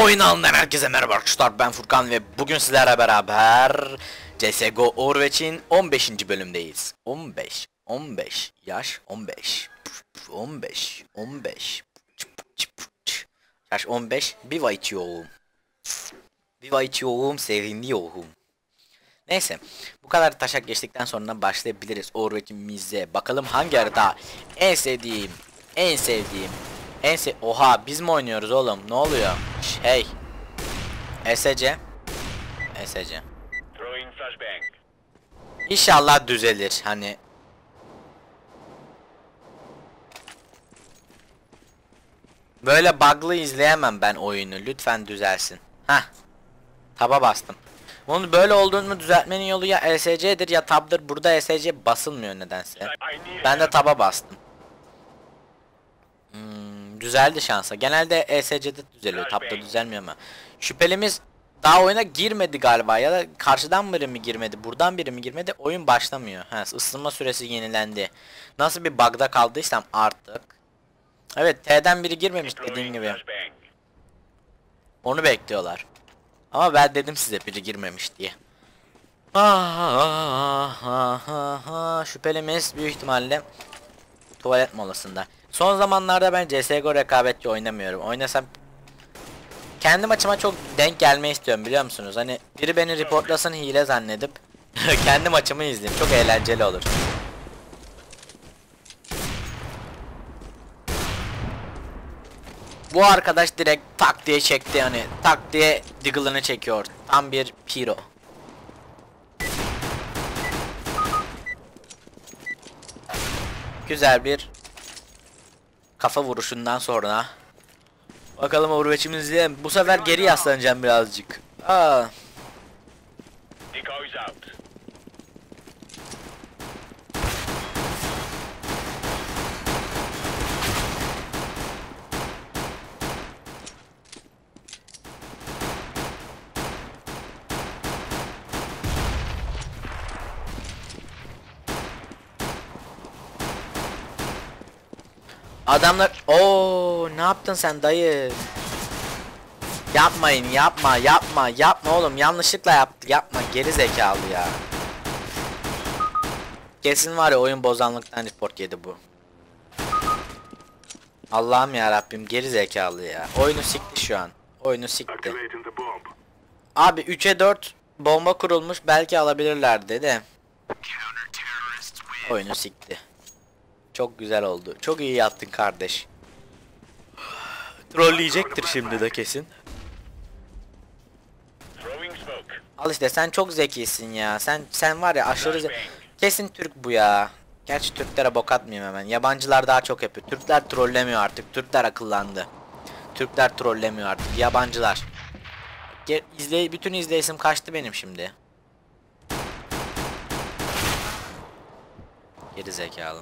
Alanından herkese merhaba arkadaşlar. Ben Furkan ve bugün sizlerle beraber CSGO Overwatch'in 15. bölümdeyiz. 15 15 yaş 15 15 15 Yaş 15 Viva içiyorum Viva içiyorum seviniyorum Neyse bu kadar taşak geçtikten sonra başlayabiliriz. Overwatch'imize bakalım hangi harita en sevdiğim en sevdiğim en se Oha biz mi oynuyoruz oğlum? Ne oluyor Şey SC SC. İnşallah düzelir hani. Böyle bug'lı izleyemem ben oyunu lütfen düzelsin. Hah. Taba bastım. Bunu böyle olduğunu düzeltmenin yolu ya LSC'dir ya tab'dır. Burada LSC basılmıyor nedense. Ben de taba bastım düzeldi şansa. Genelde ESC'de düzeliyor. Tabda düzelmiyor ama. Şüphelimiz daha oyuna girmedi galiba ya da karşıdan biri mi girmedi, buradan biri mi girmedi, oyun başlamıyor. Ha, ısınma süresi yenilendi. Nasıl bir bug'da kaldıysam artık. Evet, T'den biri girmemiş dediğim gibi. Onu bekliyorlar. Ama ben dedim size biri girmemiş diye. Ah, ah, ah. Şüphelimiz büyük ihtimalle tuvalet molasında. Son zamanlarda ben CSGO rekabetçi oynamıyorum. Oynasam kendi maçıma çok denk gelme istiyorum biliyor musunuz? Hani biri beni reportlasın hile zannedip kendi maçımı izleyeyim. Çok eğlenceli olur. Bu arkadaş direkt tak diye çekti hani tak diye diggle'ını çekiyor. Tam bir piro. Güzel bir kafa vuruşundan sonra. Bakalım Overwatch'imizde bu sefer geri yaslanacağım birazcık. Aa, adamlar o ne yaptın sen dayı? Yapmayın yapma yapma yapma oğlum yanlışlıkla yaptı yapma geri zekalı ya. Kesin var ya oyun bozanlıktan report yedi bu. Allah'ım ya Rabbim geri zekalı ya. Oyunu sikti şu an. Oyunu sikti. Abi 3'e 4 bomba kurulmuş belki alabilirlerdi de. Oyunu sikti. Çok güzel oldu. Çok iyi yaptın kardeş. Trolleyecektir şimdi de kesin. Al işte sen çok zekisin ya. Sen sen var ya aşırı ze- kesin Türk bu ya. Gerçi Türklere bok atmayayım hemen. Yabancılar daha çok yapıyor. Türkler trollemiyor artık. Türkler akıllandı. Türkler trollemiyor artık. Yabancılar. Ge izley bütün izleyisim kaçtı benim şimdi. Geri zekalı.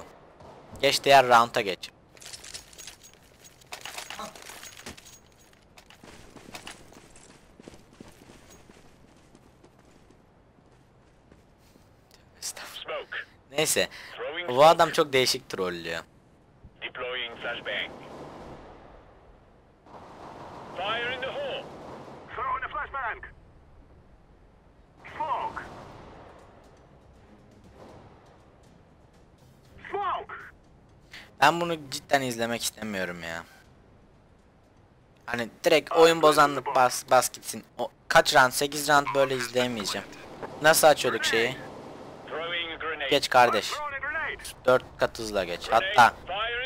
Geç diğer round'a geç. Neyse. Bu adam çok değişik trollüyor. Deploying flashbang. Fire Ben bunu cidden izlemek istemiyorum ya. Hani direkt oyun bozanlık bas bas gitsin. O kaç round 8 round böyle izleyemeyeceğim. Nasıl açıyorduk şeyi? Geç kardeş. Throwing a grenade. 4 kat hızla geç. Hatta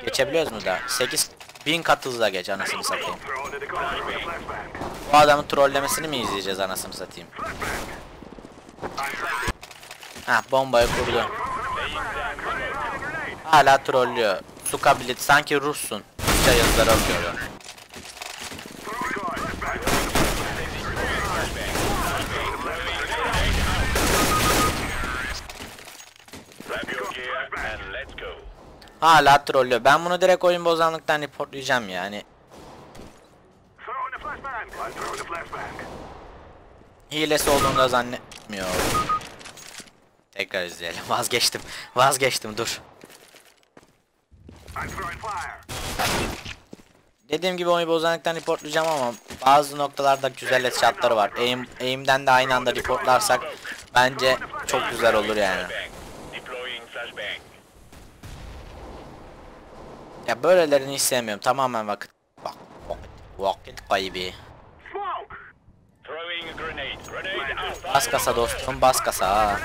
geçebiliyoruz mu da? 8 bin kat hızla geç anasını satayım. Bu adamın trollemesini mi izleyeceğiz anasını satayım? Ha bombayı kurdu. Hala trollüyor. Sukabilit sanki Russun. Rusça yazıları okuyor. Grab your gear and let's go. Hala trollüyor. Ben bunu direkt oyun bozanlıktan reportlayacağım yani. Hilesi olduğunu da zannetmiyorum. Tekrar izleyelim. Vazgeçtim. Vazgeçtim dur. Dediğim gibi oyun bozanlıktan reportlayacağım ama bazı noktalarda güzel headshotları var. Aim, aim'den de aynı anda reportlarsak bence çok güzel olur yani. Ya böylelerini hiç sevmiyorum. Tamamen vakit bak vakit, vakit kaybı. Bas kasa dostum bas kasa. ha.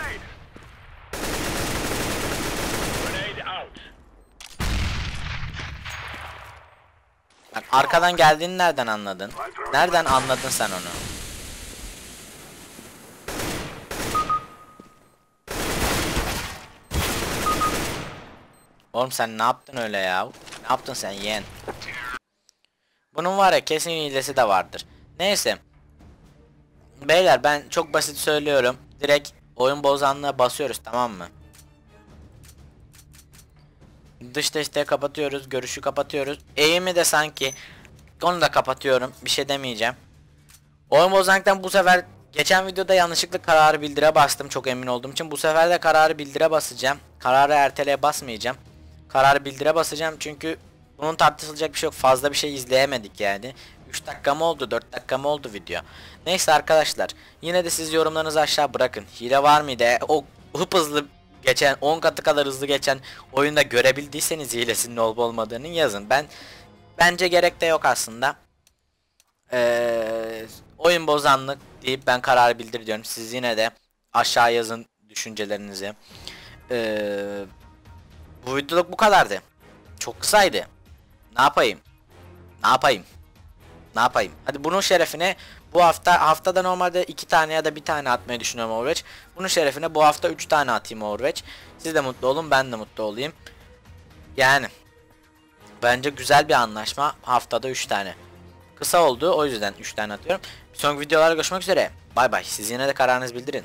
Arkadan geldiğini nereden anladın? Nereden anladın sen onu? Oğlum sen ne yaptın öyle ya? Ne yaptın sen yeğen? Bunun var ya kesin hilesi de vardır. Neyse. Beyler ben çok basit söylüyorum. Direkt oyun bozanlığa basıyoruz tamam mı? Dış desteği kapatıyoruz. Görüşü kapatıyoruz. Eğimi de sanki onu da kapatıyorum. Bir şey demeyeceğim. Oyun bozanlıktan bu sefer geçen videoda yanlışlıkla kararı bildire bastım çok emin olduğum için. Bu sefer de kararı bildire basacağım. Kararı erteleye basmayacağım. Kararı bildire basacağım çünkü bunun tartışılacak bir şey yok. Fazla bir şey izleyemedik yani. 3 dakika mı oldu 4 dakika mı oldu video. Neyse arkadaşlar yine de siz yorumlarınızı aşağı bırakın. Hile var mıydı? E, O hıp hızlı geçen 10 katı kadar hızlı geçen oyunda görebildiyseniz hilesinin olup olmadığını yazın. Ben bence gerek de yok aslında. Ee, oyun bozanlık deyip ben karar bildiriyorum. Siz yine de aşağı yazın düşüncelerinizi. Ee, bu videoluk bu kadardı. Çok kısaydı. Ne yapayım? Ne yapayım? Ne yapayım? Hadi bunun şerefine bu hafta haftada normalde iki tane ya da bir tane atmayı düşünüyorum Overwatch. Bunun şerefine bu hafta 3 tane atayım Overwatch. Siz de mutlu olun ben de mutlu olayım. Yani bence güzel bir anlaşma haftada 3 tane. Kısa oldu o yüzden 3 tane atıyorum. Bir sonraki videolarda görüşmek üzere. Bay bay. Siz yine de kararınızı bildirin.